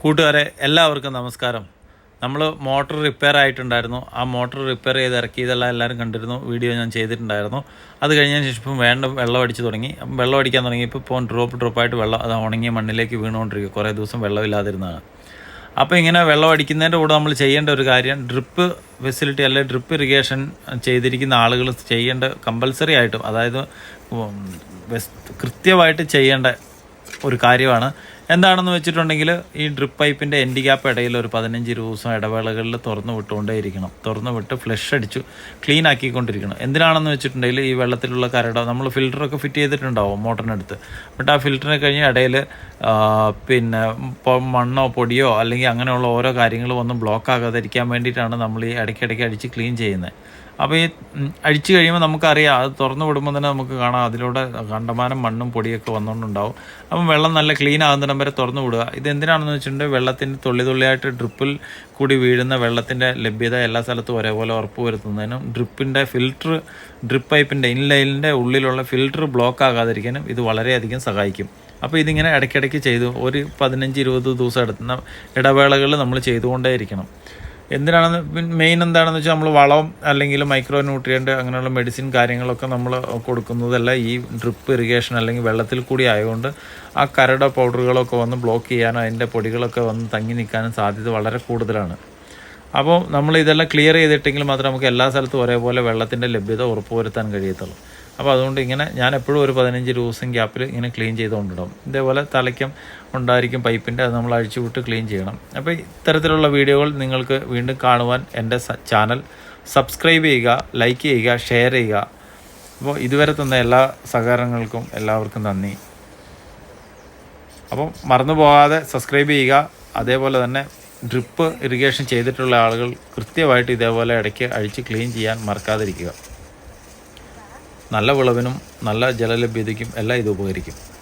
കൂട്ടുകാരെ എല്ലാവർക്കും നമസ്കാരം. നമ്മൾ മോട്ടോർ റിപ്പയർ ആയിട്ടുണ്ടായിരുന്നു. ആ മോട്ടോർ റിപ്പയർ ചെയ്ത് ഇറക്കിയതെല്ലാം എല്ലാവരും കണ്ടിരുന്നു. വീഡിയോ ഞാൻ ചെയ്തിട്ടുണ്ടായിരുന്നു. അത് കഴിഞ്ഞതിന് ശേഷം ഇപ്പം വേണ്ട വെള്ളം അടിച്ച് തുടങ്ങി. വെള്ളം അടിക്കാൻ തുടങ്ങിയപ്പോൾ ഇപ്പോൾ ഡ്രോപ്പ് ഡ്രോപ്പായിട്ട് വെള്ളം അത് ഉണങ്ങിയ മണ്ണിലേക്ക് വീണുകൊണ്ടിരിക്കും കുറേ ദിവസം വെള്ളമില്ലാതിരുന്നതാണ്. അപ്പോൾ ഇങ്ങനെ വെള്ളം അടിക്കുന്നതിന്റെ കൂടെ നമ്മൾ ചെയ്യേണ്ട ഒരു കാര്യം ഡ്രിപ്പ് ഫെസിലിറ്റി അല്ലെങ്കിൽ ഡ്രിപ്പ് ഇറിഗേഷൻ ചെയ്തിരിക്കുന്ന ആളുകൾ ചെയ്യേണ്ട കമ്പൽസറി ആയിട്ടും അതായത് കൃത്യമായിട്ട് ചെയ്യേണ്ട ഒരു കാര്യമാണ് എന്താണെന്ന് വെച്ചിട്ടുണ്ടെങ്കിൽ ഈ ഡ്രിപ്പ് പൈപ്പിന്റെ എൻഡ് ഗ്യാപ്പ് ഇടയിൽ ഒരു പതിനഞ്ച് ദിവസം ഇടവേളകളിൽ തുറന്നു വിട്ടുകൊണ്ടേയിരിക്കണം തുറന്നു വിട്ട് ഫ്ലഷ് അടിച്ചു ക്ലീൻ ആക്കിക്കൊണ്ടിരിക്കണം. എന്തിനാണെന്ന് വെച്ചിട്ടുണ്ടെങ്കിൽ ഈ വെള്ളത്തിലുള്ള കരട നമ്മൾ ഫിൽറ്ററൊക്കെ ഫിറ്റ് ചെയ്തിട്ടുണ്ടാവും മോട്ടറിനടുത്ത്. ബട്ട് ആ ഫിൽറ്ററിനെ കഴിഞ്ഞ് ഇടയിൽ പിന്നെ മണ്ണോ പൊടിയോ അല്ലെങ്കിൽ അങ്ങനെയുള്ള ഓരോ കാര്യങ്ങളും ഒന്നും ബ്ലോക്ക് ആകാതിരിക്കാൻ വേണ്ടിയിട്ടാണ് നമ്മൾ ഈ ഇടയ്ക്കിടയ്ക്ക് അടിച്ച് ക്ലീൻ ചെയ്യുന്നത്. അപ്പോൾ ഈ അഴിച്ചു കഴിയുമ്പോൾ നമുക്കറിയാം അത് തുറന്നു വിടുമ്പോൾ തന്നെ നമുക്ക് കാണാം അതിലൂടെ കണ്ടമാനം മണ്ണും പൊടിയൊക്കെ വന്നുകൊണ്ടുണ്ടാവും. അപ്പം വെള്ളം നല്ല ക്ലീൻ ആകുന്നിടം വരെ തുറന്നു വിടുക. ഇത് എന്തിനാണെന്ന് വെച്ചിട്ടുണ്ടെങ്കിൽ വെള്ളത്തിന് തുള്ളി തുള്ളിയായിട്ട് ഡ്രിപ്പിൽ കൂടി വീഴുന്ന വെള്ളത്തിന്റെ ലഭ്യത എല്ലാ സ്ഥലത്തും ഒരേപോലെ ഉറപ്പ് വരുത്തുന്നതിനും ഡ്രിപ്പിന്റെ ഫിൽറ്റർ ഡ്രിപ്പ് പൈപ്പിന്റെ ഇൻലൈനിന്റെ ഉള്ളിലുള്ള ഫിൽറ്റർ ബ്ലോക്ക് ആകാതിരിക്കാനും ഇത് വളരെയധികം സഹായിക്കും. അപ്പോൾ ഇതിങ്ങനെ ഇടയ്ക്കിടയ്ക്ക് ചെയ്തു. ഒരു പതിനഞ്ച് ഇരുപത് ദിവസം എടുത്തുന്ന ഇടവേളകളിൽ നമ്മൾ ചെയ്തുകൊണ്ടേയിരിക്കണം. എന്തിനാണെന്ന് മെയിൻ എന്താണെന്ന് വെച്ചാൽ നമ്മൾ വളം അല്ലെങ്കിൽ മൈക്രോ ന്യൂട്രിയന്റ് അങ്ങനെയുള്ള മെഡിസിൻ കാര്യങ്ങളൊക്കെ നമ്മൾ കൊടുക്കുന്നതല്ല. ഈ ഡ്രിപ്പ് ഇറിഗേഷൻ അല്ലെങ്കിൽ വെള്ളത്തിൽ കൂടി ആയതുകൊണ്ട് ആ കരട പൗഡറുകളൊക്കെ വന്ന് ബ്ലോക്ക് ചെയ്യാനും അതിന്റെ പൊടികളൊക്കെ വന്ന് തങ്ങി നിൽക്കാനും സാധ്യത വളരെ കൂടുതലാണ്. അപ്പോൾ നമ്മൾ ഇതെല്ലാം ക്ലിയർ ചെയ്തിട്ടെങ്കിൽ മാത്രമേ നമുക്ക് എല്ലാ സ്ഥലത്തും ഒരേപോലെ വെള്ളത്തിന്റെ ലഭ്യത ഉറപ്പുവരുത്താൻ കഴിയത്തുള്ളൂ. അപ്പോൾ അതുകൊണ്ട് ഇങ്ങനെ ഞാൻ എപ്പോഴും ഒരു പതിനഞ്ച് ദിവസം ഗ്യാപ്പിൽ ഇങ്ങനെ ക്ലീൻ ചെയ്തുകൊണ്ടിടും. ഇതേപോലെ തലയ്ക്കും ഉണ്ടായിരിക്കും പൈപ്പിന്റെ അത് നമ്മൾ അഴിച്ചു വിട്ട് ക്ലീൻ ചെയ്യണം. അപ്പോൾ ഇത്തരത്തിലുള്ള വീഡിയോകൾ നിങ്ങൾക്ക് വീണ്ടും കാണുവാൻ എന്റെ ചാനൽ സബ്സ്ക്രൈബ് ചെയ്യുക ലൈക്ക് ചെയ്യുക ഷെയർ ചെയ്യുക. അപ്പോൾ ഇതുവരെ തന്ന എല്ലാ സഹകരണങ്ങൾക്കും എല്ലാവർക്കും നന്ദി. അപ്പം മറന്നു പോകാതെ സബ്സ്ക്രൈബ് ചെയ്യുക. അതേപോലെ തന്നെ ഡ്രിപ്പ് ഇറിഗേഷൻ ചെയ്തിട്ടുള്ള ആളുകൾ കൃത്യമായിട്ട് ഇതേപോലെ ഇടയ്ക്ക് അഴിച്ച് ക്ലീൻ ചെയ്യാൻ മറക്കാതിരിക്കുക. നല്ല വിളവിനും നല്ല ജലലഭ്യതയ്ക്കും എല്ലാം ഇത് ഉപകരിക്കും.